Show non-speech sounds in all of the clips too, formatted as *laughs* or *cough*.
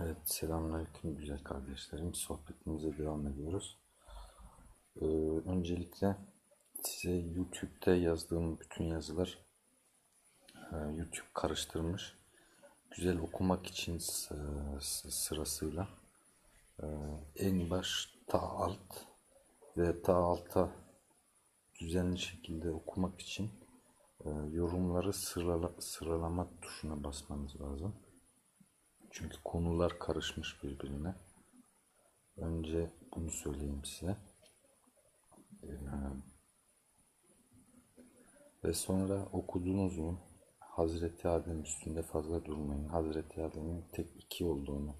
Evet, selamünaleyküm güzel kardeşlerim. Sohbetimize devam ediyoruz. Ee, öncelikle size YouTube'da yazdığım bütün yazılar e, YouTube karıştırmış. Güzel okumak için sırasıyla e, en baş ta alt ve ta alta düzenli şekilde okumak için e, yorumları sırala, sıralama tuşuna basmanız lazım. Çünkü konular karışmış birbirine. Önce bunu söyleyeyim size. Ee, ve sonra okudunuz mu? Hazreti Adem üstünde fazla durmayın. Hazreti Adem'in tek iki olduğunu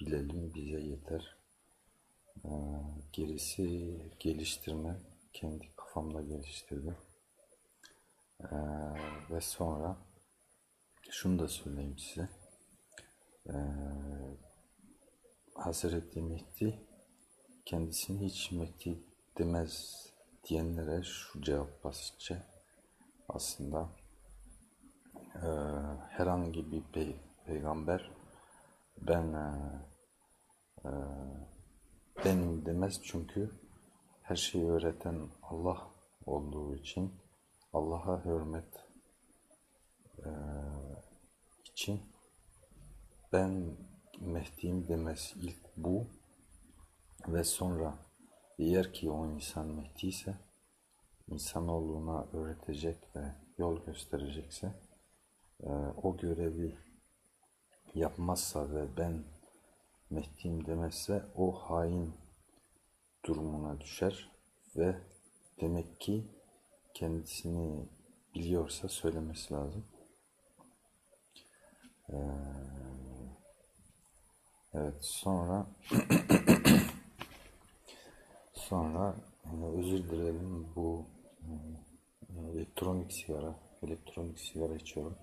bilelim bize yeter. Ee, gerisi geliştirme. Kendi kafamda geliştirdim. Ee, ve sonra şunu da söyleyeyim size. Hazreti Mehdi kendisini hiç Mehdi demez diyenlere şu cevap basitçe aslında eee, herhangi bir pey- peygamber ben eee, eee, benim demez çünkü her şeyi öğreten Allah olduğu için Allah'a hürmet eee, için ben Mehdi'yim demez ilk bu ve sonra eğer ki o insan Mehdi ise insanoğluna öğretecek ve yol gösterecekse e, o görevi yapmazsa ve ben Mehdi'yim demezse o hain durumuna düşer ve demek ki kendisini biliyorsa söylemesi lazım. Evet sonra *coughs* sonra özür dilerim bu e, elektronik sigara elektronik sigara içiyorum.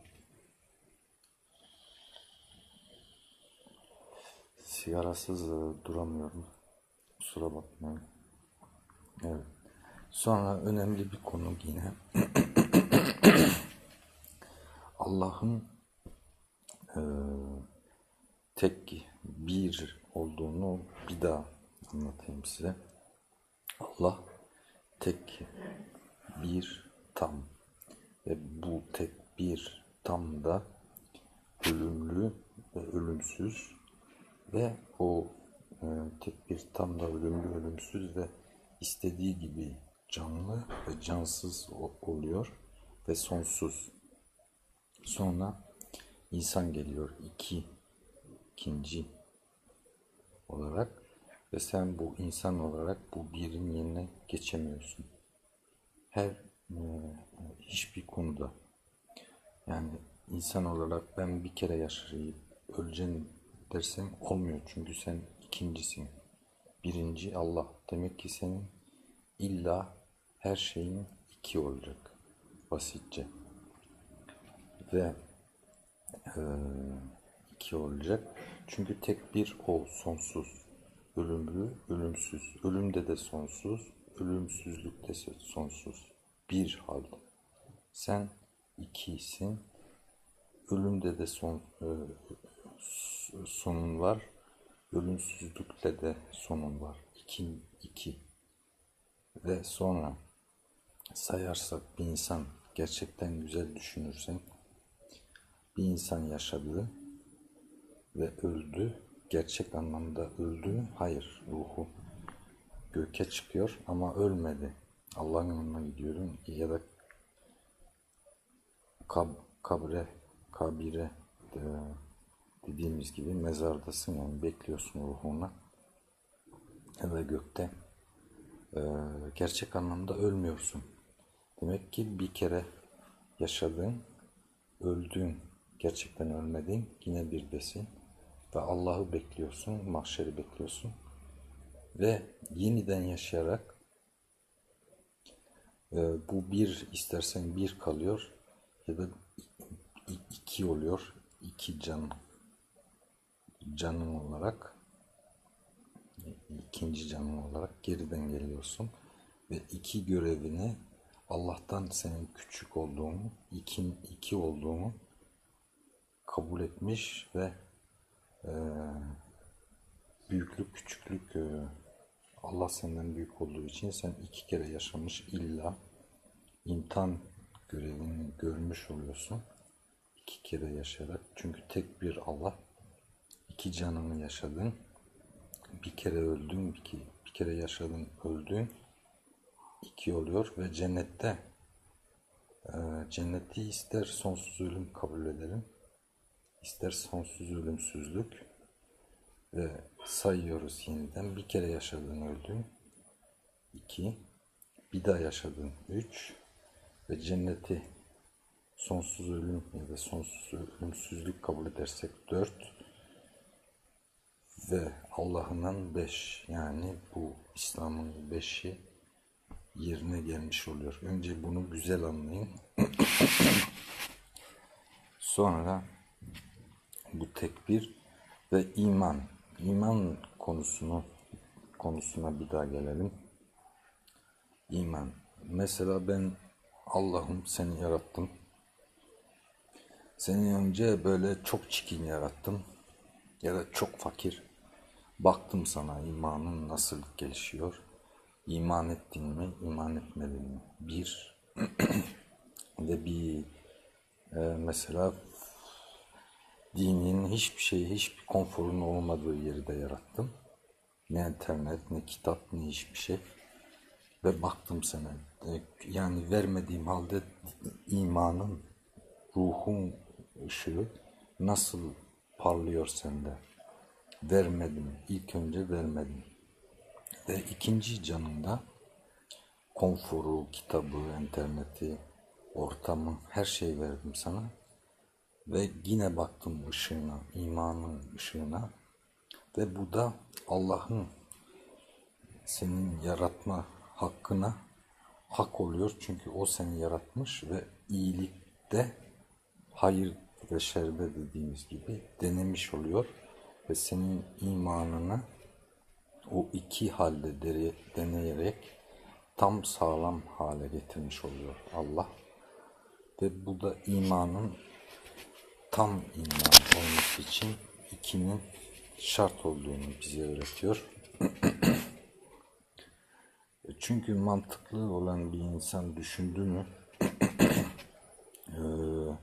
Sigarasız e, duramıyorum. Kusura bakmayın. Evet. Sonra önemli bir konu yine. *coughs* Allah'ın e, tek bir olduğunu bir daha anlatayım size. Allah tek bir tam ve bu tek bir tam da ölümlü ve ölümsüz ve o e, tek bir tam da ölümlü ölümsüz ve istediği gibi canlı ve cansız oluyor ve sonsuz. Sonra insan geliyor iki ikinci olarak ve sen bu insan olarak bu birin yerine geçemiyorsun. Her e, hiçbir konuda yani insan olarak ben bir kere yaşayıp öleceğim dersen olmuyor çünkü sen ikincisin. Birinci Allah. Demek ki senin illa her şeyin iki olacak. Basitçe. Ve iki olacak. Çünkü tek bir o sonsuz, ölümlü, ölümsüz. Ölümde de sonsuz, ölümsüzlükte de sonsuz. Bir hal. Sen ikisin. Ölümde de son e, sonun var. Ölümsüzlükte de sonun var. İki, iki. Ve sonra sayarsak bir insan gerçekten güzel düşünürsen bir insan yaşadı ve öldü. Gerçek anlamda öldü mü? Hayır. Ruhu göke çıkıyor ama ölmedi. Allah'ın yanına gidiyorum ya da kab, kabre, kabire e, dediğimiz gibi mezardasın yani bekliyorsun ruhuna ve gökte e, gerçek anlamda ölmüyorsun. Demek ki bir kere yaşadın, öldün, gerçekten ölmedin, yine birdesin ve Allah'ı bekliyorsun, mahşeri bekliyorsun. Ve yeniden yaşayarak e, bu bir istersen bir kalıyor ya da iki oluyor, iki can canın olarak ikinci canın olarak geriden geliyorsun. Ve iki görevini Allah'tan senin küçük olduğunu, ikin iki olduğunu kabul etmiş ve büyüklük küçüklük e, Allah senden büyük olduğu için sen iki kere yaşamış illa imtihan görevini görmüş oluyorsun. İki kere yaşayarak. Çünkü tek bir Allah. iki canını yaşadın. Bir kere öldün, bir, ke- bir kere yaşadın, öldün. iki oluyor ve cennette e, cenneti ister sonsuz ölüm kabul edelim, ister sonsuz ölümsüzlük ve sayıyoruz yeniden. Bir kere yaşadın, öldün. iki, bir daha yaşadın, üç ve cenneti sonsuz ölüm ya da sonsuz ölümsüzlük kabul edersek dört ve Allah'ın beş yani bu İslam'ın beşi yerine gelmiş oluyor. Önce bunu güzel anlayın. *coughs* Sonra bu tekbir ve iman. İman konusunu konusuna bir daha gelelim. İman. Mesela ben Allah'ım seni yarattım. Seni önce böyle çok çirkin yarattım. Ya da çok fakir. Baktım sana imanın nasıl gelişiyor. İman ettin mi, iman etmedin mi? Bir *clears throat* ve bir e, mesela dinin hiçbir şeyi, hiçbir konforun olmadığı yerde yarattım. Ne internet, ne kitap, ne hiçbir şey. Ve baktım sana. E, Yani vermediğim halde imanın, ruhun ışığı nasıl parlıyor sende. Vermedim. İlk önce vermedim. Ve ikinci canında konforu, kitabı, interneti, ortamı, her şeyi verdim sana. Ve yine baktım ışığına, imanın ışığına. Ve bu da Allah'ın senin yaratma hakkına hak oluyor. Çünkü o seni yaratmış ve iyilikte hayır ve şerde dediğimiz gibi denemiş oluyor. Ve senin imanını o iki halde deneyerek tam sağlam hale getirmiş oluyor Allah. Ve bu da imanın tam iman olması için ikinin şart olduğunu bize öğretiyor. *clears throat* Çünkü mantıklı olan bir insan düşündü mü *clears throat*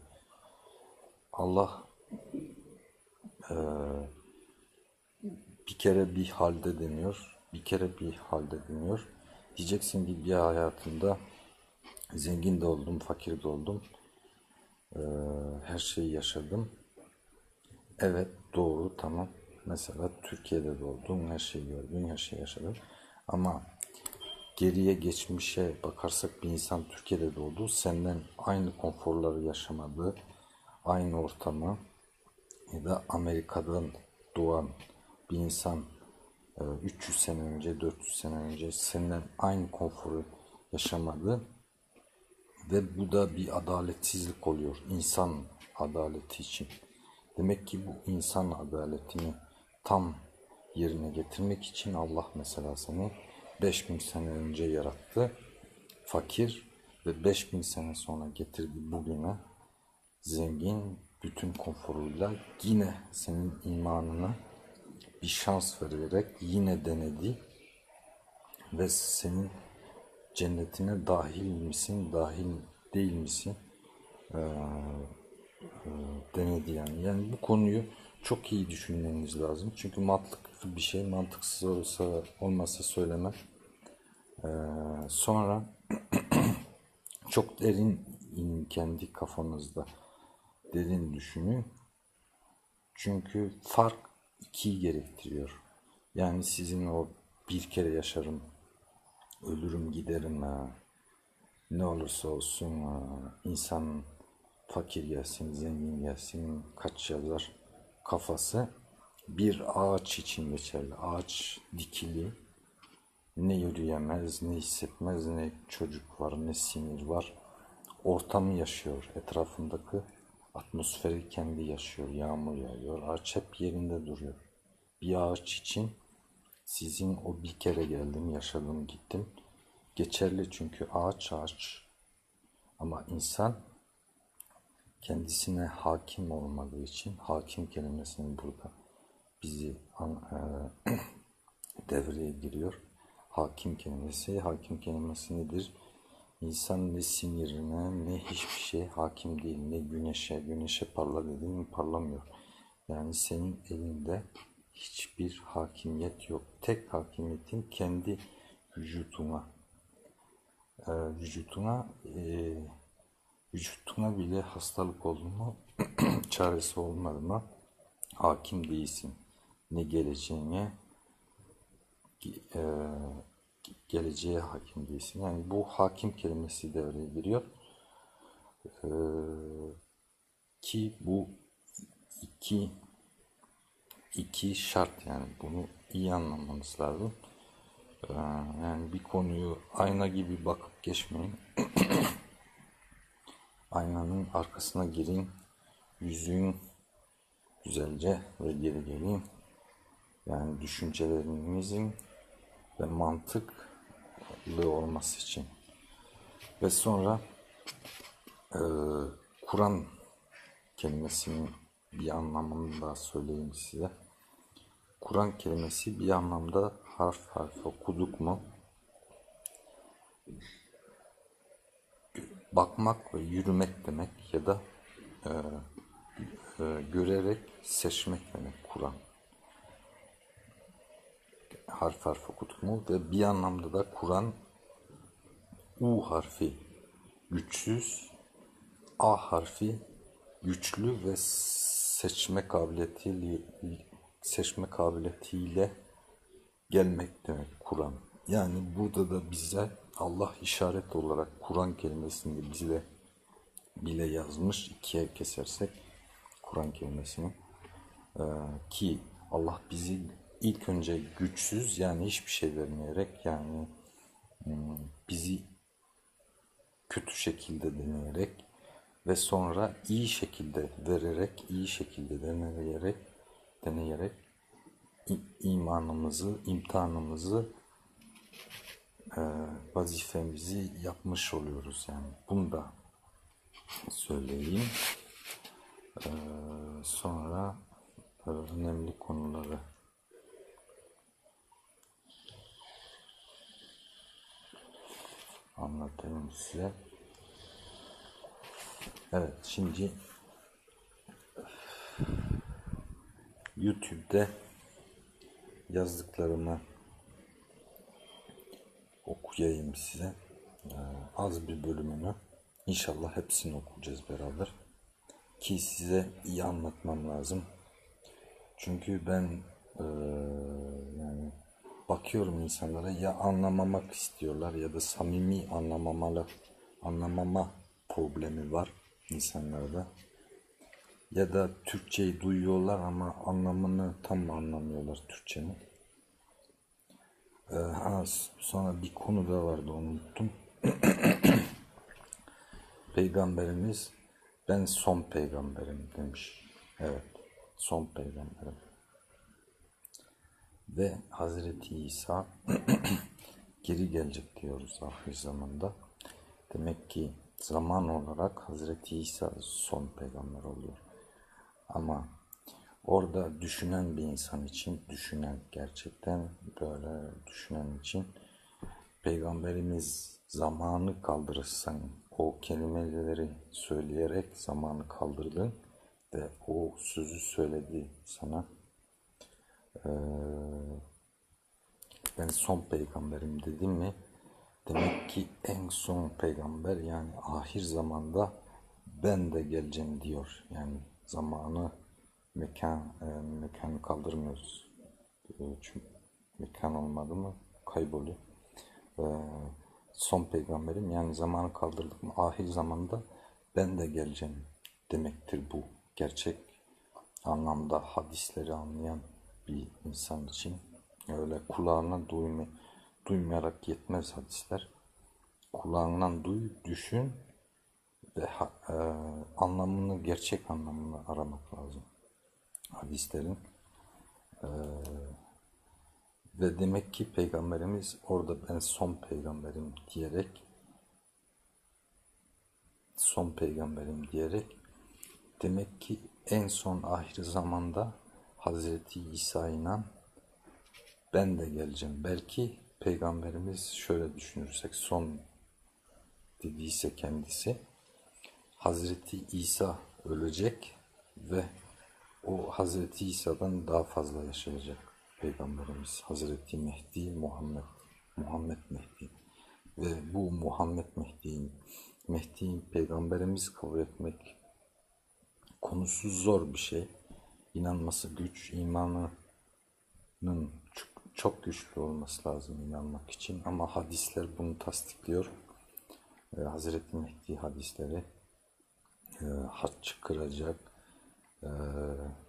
Allah eee, bir kere bir halde deniyor, bir kere bir halde deniyor. Diyeceksin ki bir hayatımda zengin de oldum, fakir de oldum, eee, her şeyi yaşadım. Evet doğru tamam. Mesela Türkiye'de doğdun, her şeyi gördün, her şeyi yaşadın. Ama geriye geçmişe bakarsak bir insan Türkiye'de doğdu, senden aynı konforları yaşamadı, aynı ortamı ya da Amerika'dan doğan bir insan e, 300 sene önce, 400 sene önce senden aynı konforu yaşamadı ve bu da bir adaletsizlik oluyor insan adaleti için. Demek ki bu insan adaletini tam yerine getirmek için Allah mesela seni 5000 sene önce yarattı. Fakir ve 5000 sene sonra getirdi bugüne zengin bütün konforuyla yine senin imanına bir şans vererek yine denedi ve senin cennetine dahil misin, dahil değil misin denedi yani. Yani bu konuyu çok iyi düşünmeniz lazım. Çünkü mantıklı bir şey, mantıksız olsa olmasa söylemem. Ee, sonra *clears throat* çok derin inin kendi kafanızda. Derin düşünün. Çünkü fark ikiyi gerektiriyor. Yani sizin o bir kere yaşarım, ölürüm giderim ha. Ne olursa olsun ha. insan fakir gelsin, zengin gelsin, kaç yazar kafası bir ağaç için geçerli. Ağaç dikili, ne yürüyemez, ne hissetmez, ne çocuk var, ne sinir var. Ortamı yaşıyor, etrafındaki atmosferi kendi yaşıyor, yağmur yağıyor. Ağaç hep yerinde duruyor. Bir ağaç için sizin o bir kere geldim, yaşadım, gittim. Geçerli çünkü ağaç ağaç. Ama insan kendisine hakim olmadığı için hakim kelimesini burada bizi an- eee, *clears throat* devreye giriyor. Hakim kelimesi, hakim kelimesi nedir? İnsan ne sinirine ne hiçbir şey hakim değil. Ne güneşe, güneşe parla dediğin parlamıyor. Yani senin elinde hiçbir hakimiyet yok. Tek hakimiyetin kendi vücuduna. Ee, vücuduna e, vücuduna bile hastalık oldu mu *clears throat* çaresi olmadı mı hakim değilsin. Ne geleceğine e, geleceğe hakim değilsin. Yani bu hakim kelimesi devreye giriyor. Ee, ki bu iki iki şart yani bunu iyi anlamanız lazım. Ee, yani bir konuyu ayna gibi bakıp geçmeyin. *clears throat* Aynanın arkasına girin, yüzün güzelce ve geri gelin. Yani düşüncelerinizin ve mantıklı olması için. Ve sonra eee, Kur'an kelimesinin bir anlamını daha söyleyeyim size. Kur'an kelimesi bir anlamda harf harf okuduk mu bakmak ve yürümek demek ya da eee, eee, görerek seçmek demek Kur'an. Harf harf okuduk mu ve bir anlamda da Kur'an U harfi güçsüz, A harfi güçlü ve seçme kabiliyetiyle seçme kabiliyetiyle gelmek demek Kur'an. Yani burada da bize Allah işaret olarak Kur'an kelimesini bize bile yazmış ikiye kesersek Kur'an kelimesini Ee, ki Allah bizi ilk önce güçsüz yani hiçbir şey vermeyerek yani hmm, bizi kötü şekilde deneyerek ve sonra iyi şekilde vererek, iyi şekilde deneyerek, deneyerek imanımızı, imtihanımızı, e, vazifemizi yapmış oluyoruz yani. Bunu da söyleyeyim. E, sonra önemli konuları anlatayım size. Evet, şimdi YouTube'da yazdıklarımı okuyayım size. Ee, az bir bölümünü. İnşallah hepsini okuyacağız beraber. Ki size iyi anlatmam lazım. Çünkü ben eee, yani bakıyorum insanlara ya anlamamak istiyorlar ya da samimi anlamamalı anlamama problemi var insanlarda. Ya da Türkçeyi duyuyorlar ama anlamını tam anlamıyorlar Türkçenin. Ee, ha, sonra bir konu da vardı unuttum. *clears throat* Peygamberimiz ben son peygamberim demiş. Evet, son peygamberim. Ve Hazreti İsa *clears throat* geri gelecek diyoruz ahir zamanda. Demek ki zaman olarak Hazreti İsa son peygamber oluyor. Ama orada düşünen bir insan için, düşünen gerçekten böyle düşünen için Peygamberimiz zamanı kaldırırsan o kelimeleri söyleyerek zamanı kaldırdın ve o sözü söyledi sana. Ee, ben son peygamberim dedim mi demek ki en son peygamber yani ahir zamanda ben de geleceğim diyor. Yani zamanı mekan e, mekanı kaldırmıyoruz. E, çünkü mekan olmadı mı kayboluyor. E, son peygamberim yani zamanı kaldırdık mı ahir zamanda ben de geleceğim demektir bu. Gerçek anlamda hadisleri anlayan bir insan için öyle kulağına duyma, duymayarak yetmez hadisler. Kulağından duy, düşün e, anlamını, gerçek anlamını aramak lazım hadislerin. E, ve demek ki Peygamberimiz orada ben son peygamberim diyerek son peygamberim diyerek demek ki en son ahir zamanda Hazreti İsa inan ben de geleceğim. Belki peygamberimiz şöyle düşünürsek son dediyse kendisi Hazreti İsa ölecek ve o Hazreti İsa'dan daha fazla yaşayacak peygamberimiz Hazreti Mehdi Muhammed Muhammed Mehdi ve bu Muhammed Mehdi'nin Mehdi'nin peygamberimiz kabul etmek konusu zor bir şey. İnanması güç, imanının çok, çok güçlü olması lazım inanmak için. Ama hadisler bunu tasdikliyor. Ee, Hazreti Mehdi hadisleri e, haç kıracak, e,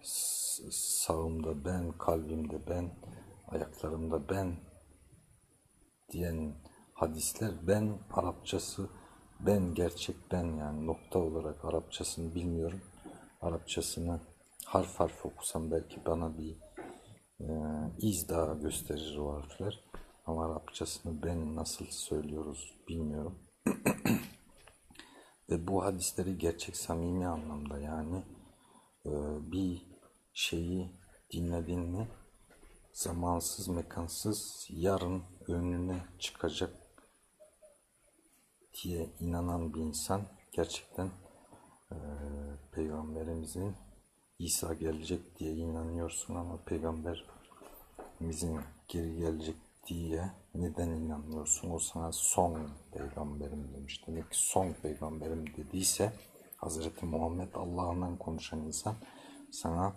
s- sağımda ben, kalbimde ben, ayaklarımda ben diyen hadisler ben Arapçası ben gerçek ben yani nokta olarak Arapçasını bilmiyorum. Arapçasını harf harf okusam belki bana bir e, iz daha gösterir o harfler. Ama Arapçasını ben nasıl söylüyoruz bilmiyorum. Ve bu hadisleri gerçek samimi anlamda yani e, bir şeyi dinledin mi zamansız mekansız yarın önüne çıkacak diye inanan bir insan gerçekten e, peygamberimizin İsa gelecek diye inanıyorsun ama peygamberimizin geri gelecek diye neden inanmıyorsun? O sana son peygamberim demiş. Demek ki son peygamberim dediyse Hazreti Muhammed Allah'ından konuşan insan sana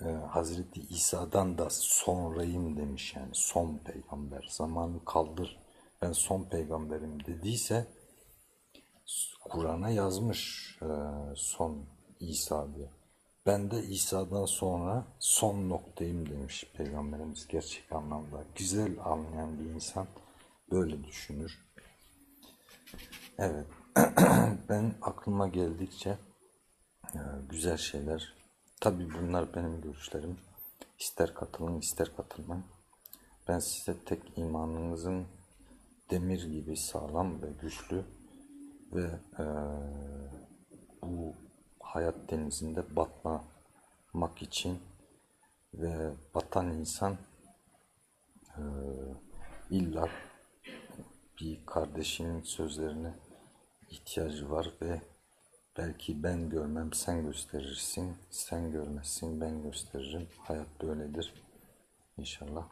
e, Hazreti İsa'dan da sonrayım demiş yani son peygamber. Zamanı kaldır ben son peygamberim dediyse Kur'an'a yazmış e, son İsa diye. Ben de İsa'dan sonra son noktayım demiş Peygamberimiz gerçek anlamda. Güzel anlayan bir insan böyle düşünür. Evet. *clears throat* ben aklıma geldikçe e, güzel şeyler. Tabii bunlar benim görüşlerim. İster katılın ister katılmayın. Ben size tek imanınızın demir gibi sağlam ve güçlü ve e, bu hayat denizinde batmamak için ve batan insan e, illa bir kardeşinin sözlerine ihtiyacı var ve belki ben görmem sen gösterirsin, sen görmezsin ben gösteririm. Hayat böyledir inşallah.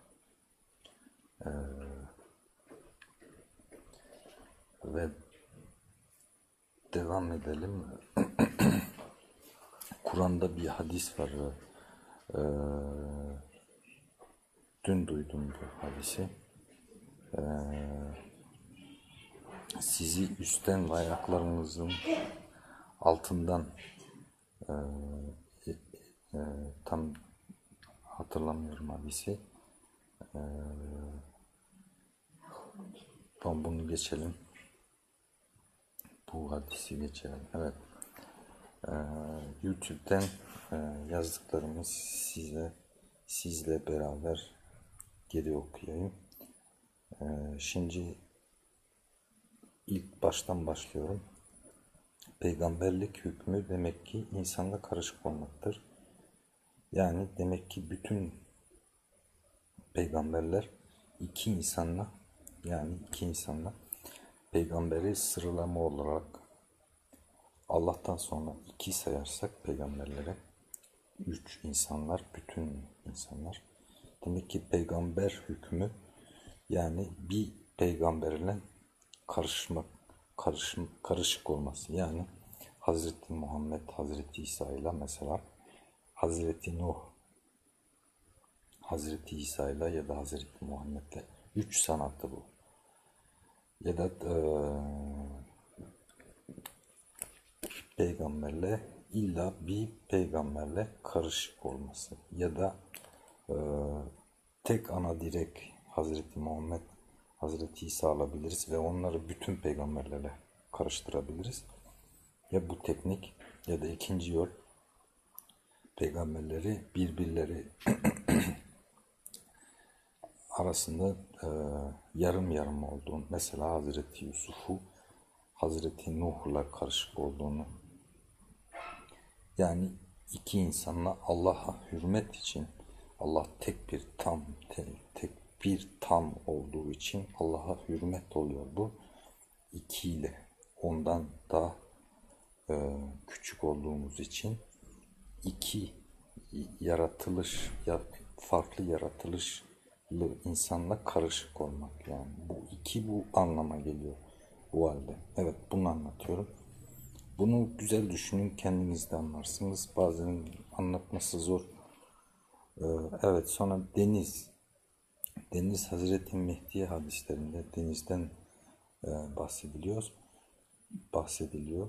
Ee, ve devam edelim. Kur'an'da bir hadis var. Ee, dün duydum bu hadisi. Ee, sizi üstten ve ayaklarınızın altından e, e, tam hatırlamıyorum hadisi. Ee, tamam bunu geçelim. Bu hadisi geçelim. Evet. Ee, YouTube'den e, yazdıklarımı size sizle beraber geri okuyayım. Ee, şimdi ilk baştan başlıyorum. Peygamberlik hükmü demek ki insanla karışık olmaktır. Yani demek ki bütün peygamberler iki insanla yani iki insanla peygamberi sıralama olarak Allah'tan sonra iki sayarsak peygamberlere üç insanlar, bütün insanlar. Demek ki peygamber hükmü yani bir peygamberle karışmak, karışım, karışık olması. Yani Hazreti Muhammed, Hazreti İsa ile mesela Hazreti Nuh, Hazreti İsa ile ya da Hazreti Muhammed'le üç sanatı bu. Ya da eee peygamberle illa bir peygamberle karışık olması ya da e, tek ana direk Hazreti Muhammed Hazreti İsa alabiliriz ve onları bütün peygamberlerle karıştırabiliriz. Ya bu teknik ya da ikinci yol peygamberleri birbirleri *clears throat* arasında e, yarım yarım olduğunu mesela Hazreti Yusuf'u Hazreti Nuh'la karışık olduğunu yani iki insanla Allah'a hürmet için Allah tek bir tam te- tek bir tam olduğu için Allah'a hürmet oluyor. Bu iki ondan daha e, küçük olduğumuz için iki yaratılış ya farklı yaratılışlı insanla karışık olmak yani. Bu iki bu anlama geliyor bu halde. Evet bunu anlatıyorum bunu güzel düşünün kendiniz de anlarsınız. Bazen anlatması zor. Ee, evet sonra deniz. Deniz Hazreti Mehdi hadislerinde denizden e, bahsediliyor bahsediliyor.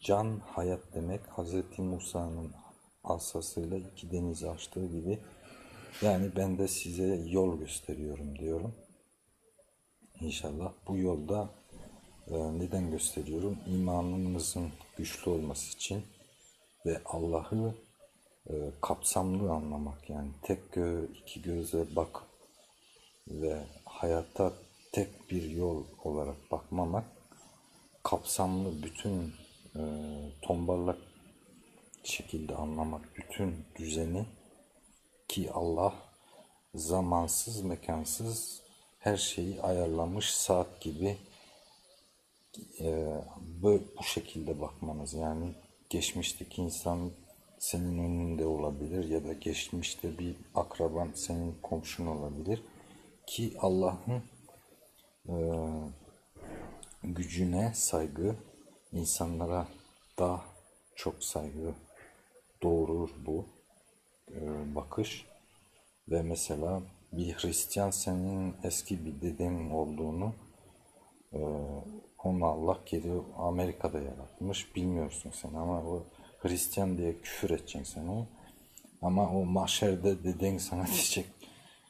Can hayat demek Hazreti Musa'nın asasıyla iki denizi açtığı gibi yani ben de size yol gösteriyorum diyorum. İnşallah bu yolda neden gösteriyorum? İmanınızın güçlü olması için ve Allah'ı e, kapsamlı anlamak yani tek gö iki gözle bak ve hayata tek bir yol olarak bakmamak kapsamlı bütün e, tombalak şekilde anlamak bütün düzeni ki Allah zamansız mekansız her şeyi ayarlamış saat gibi bu, bu şekilde bakmanız yani geçmişteki insan senin önünde olabilir ya da geçmişte bir akraban senin komşun olabilir ki Allah'ın e, gücüne saygı insanlara daha çok saygı. Doğurur bu e, bakış. Ve mesela bir Hristiyan senin eski bir deden olduğunu e, onu Allah geri Amerika'da yaratmış bilmiyorsun sen ama o Hristiyan diye küfür edeceksin seni ama o mahşerde deden sana diyecek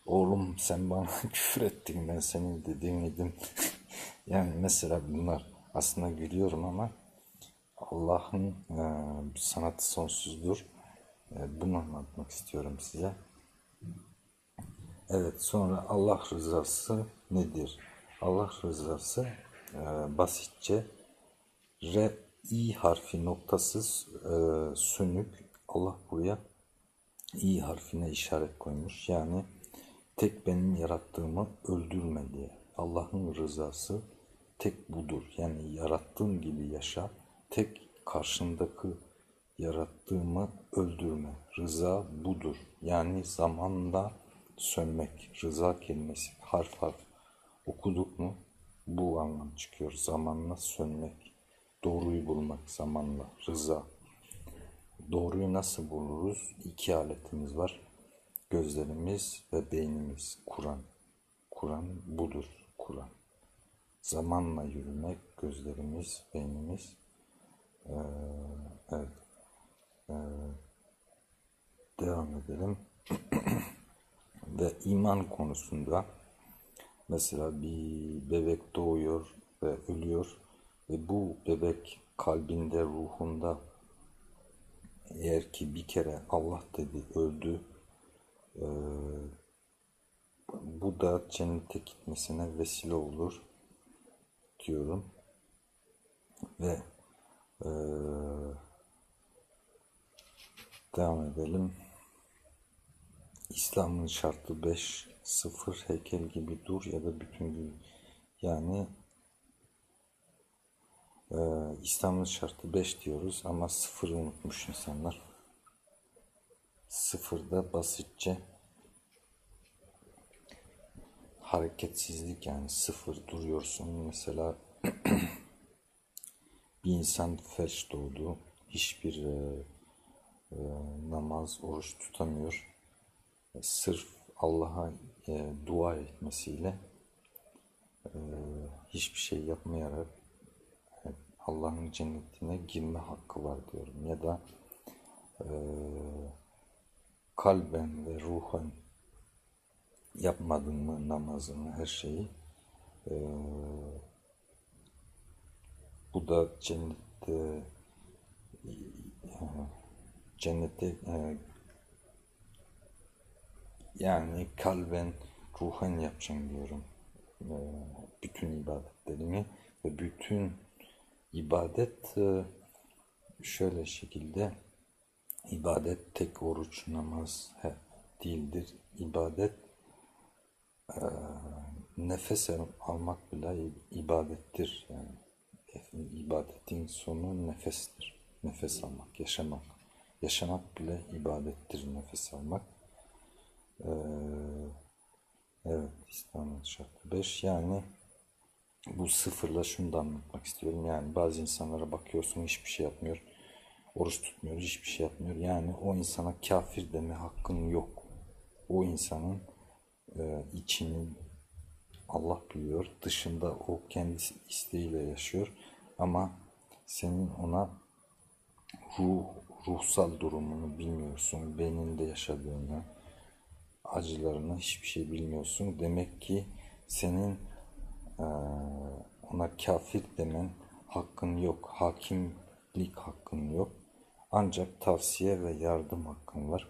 oğlum sen bana *laughs* küfür ettin ben senin dediğin idim *laughs* yani mesela bunlar aslında gülüyorum ama Allah'ın e, sanatı sonsuzdur. E, bunu anlatmak istiyorum size. Evet sonra Allah rızası nedir? Allah rızası basitçe R i harfi noktasız e, sönük Allah buraya i harfine işaret koymuş. Yani tek benim yarattığımı öldürme diye. Allah'ın rızası tek budur. Yani yarattığım gibi yaşa. Tek karşındaki yarattığımı öldürme. Rıza budur. Yani zamanla sönmek. Rıza kelimesi harf harf okuduk mu bu anlam çıkıyor. Zamanla sönmek. Doğruyu bulmak zamanla. Rıza. Doğruyu nasıl buluruz? İki aletimiz var. Gözlerimiz ve beynimiz. Kur'an. Kur'an budur. Kur'an. Zamanla yürümek, gözlerimiz, beynimiz. Ee, evet. Ee, devam edelim. *clears throat* ve iman konusunda mesela bir bebek doğuyor ve ölüyor ve bu bebek kalbinde, ruhunda eğer ki bir kere Allah dedi öldü e, bu da cennete gitmesine vesile olur diyorum. Ve e, devam edelim. İslam'ın şartı 5 sıfır heykel gibi dur ya da bütün gibi yani e, İslam'ın şartı 5 diyoruz ama sıfırı unutmuş insanlar sıfırda basitçe hareketsizlik yani sıfır duruyorsun. Mesela *clears throat* bir insan felç doğdu. Hiçbir e, e, namaz, oruç tutamıyor. E, sırf Allah'a e, dua etmesiyle e, hiçbir şey yapmayarak e, Allah'ın cennetine girme hakkı var diyorum. Ya da e, kalben ve ruhen yapmadın mı namazını, her şeyi e, bu da cennette e, cennette e, yani kalben ruhen yapacaksın diyorum e, bütün ibadetlerimi ve bütün ibadet e, şöyle şekilde İbadet tek oruç, namaz değildir. İbadet eee, nefes al- almak bile ibadettir. Yani ibadetin sonu nefestir. Nefes almak, yaşamak. Yaşamak bile ibadettir nefes almak. Eee, evet İslam'ın şartı 5 yani bu sıfırla şunu da anlatmak istiyorum. Yani bazı insanlara bakıyorsun hiçbir şey yapmıyor. Oruç tutmuyor, hiçbir şey yapmıyor. Yani o insana kafir deme hakkın yok. O insanın e, içini Allah biliyor. Dışında o kendisi isteğiyle yaşıyor. Ama senin ona ruh, ruhsal durumunu bilmiyorsun. Beyninde yaşadığını, acılarını hiçbir şey bilmiyorsun. Demek ki senin eee, ona kafir demen hakkın yok. Hakimlik hakkın yok. Ancak tavsiye ve yardım hakkın var.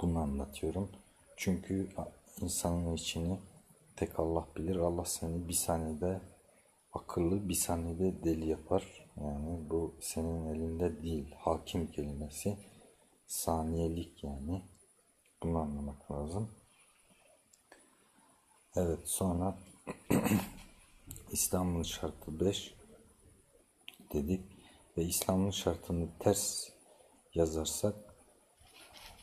Bunu anlatıyorum. Çünkü insanın içini tek Allah bilir. Allah seni bir saniyede akıllı, bir saniyede deli yapar. Yani bu senin elinde değil. Hakim kelimesi saniyelik yani. Bunu anlamak lazım. Evet sonra *clears throat* İslam'ın şartı 5 dedik ve İslam'ın şartını ters yazarsak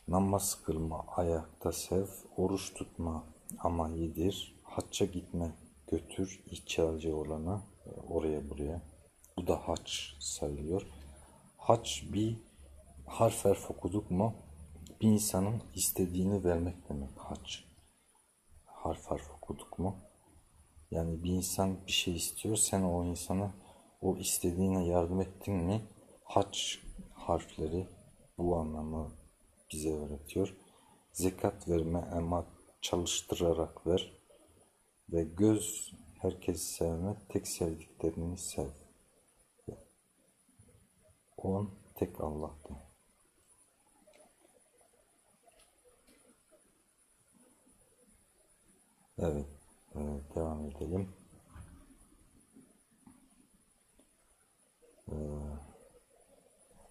namaz kılma ayakta sev, oruç tutma ama yedir, hacca gitme götür ihtiyacı olana e, oraya buraya. Bu da hac sayılıyor. Hac bir harf harf okuduk mu bir insanın istediğini vermek demek hac. Harf harf okuduk mu? Yani bir insan bir şey istiyor, sen o insana o istediğine yardım ettin mi? Hac harfleri bu anlamı bize öğretiyor. Zekat verme ama çalıştırarak ver. Ve göz herkesi sevme, tek sevdiklerini sev. On tek Allah'tır. Evet, evet, devam edelim. Ee,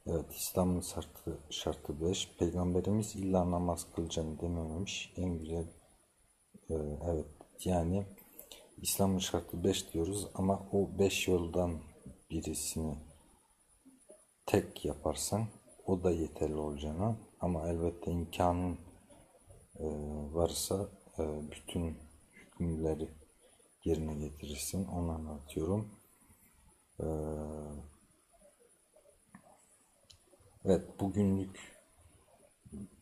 Evet, İslam'ın şartı, şartı 5. Peygamberimiz illa namaz kılacaksın dememiş. En güzel, e, evet, yani İslam'ın şartı 5 diyoruz ama o 5 yoldan birisini tek yaparsan o da yeterli olacağına ama elbette imkanın e, varsa e, bütün hükümleri yerine getirirsin. Onu anlatıyorum. E, evet, bugünlük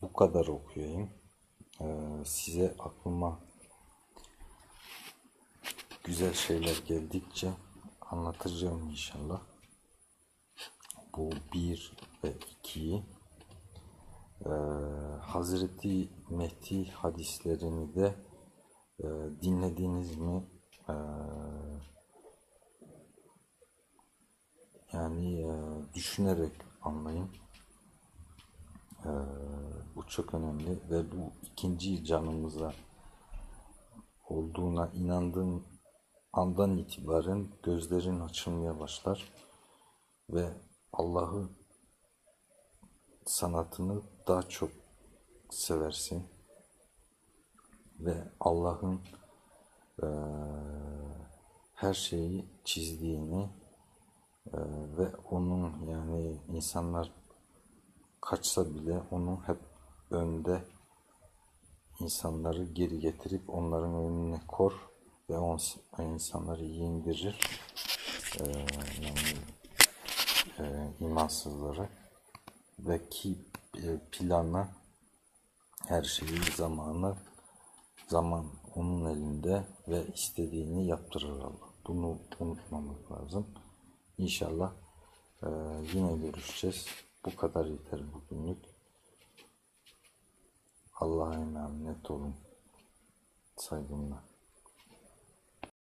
bu kadar okuyayım. E, size aklıma güzel şeyler geldikçe anlatacağım inşallah. Bu bir ve ikiyi e, Hazreti Mehdi hadislerini de e, dinlediniz mi? E, yani e, düşünerek anlayın. E, bu çok önemli ve bu ikinci canımıza olduğuna inandığın andan itibaren gözlerin açılmaya başlar ve Allah'ı sanatını daha çok seversin ve Allah'ın eee, her şeyi çizdiğini eee, ve onun yani insanlar kaçsa bile onun hep önde insanları geri getirip onların önüne kor ve on, insanları iyi indirir. Eee, yani e, imansızları ve ki e, planı her şeyi zamanı zaman onun elinde ve istediğini yaptırır Allah. Bunu unutmamak lazım. İnşallah e, yine görüşeceğiz. Bu kadar yeter bugünlük. Allah'a emanet olun. Saygımla.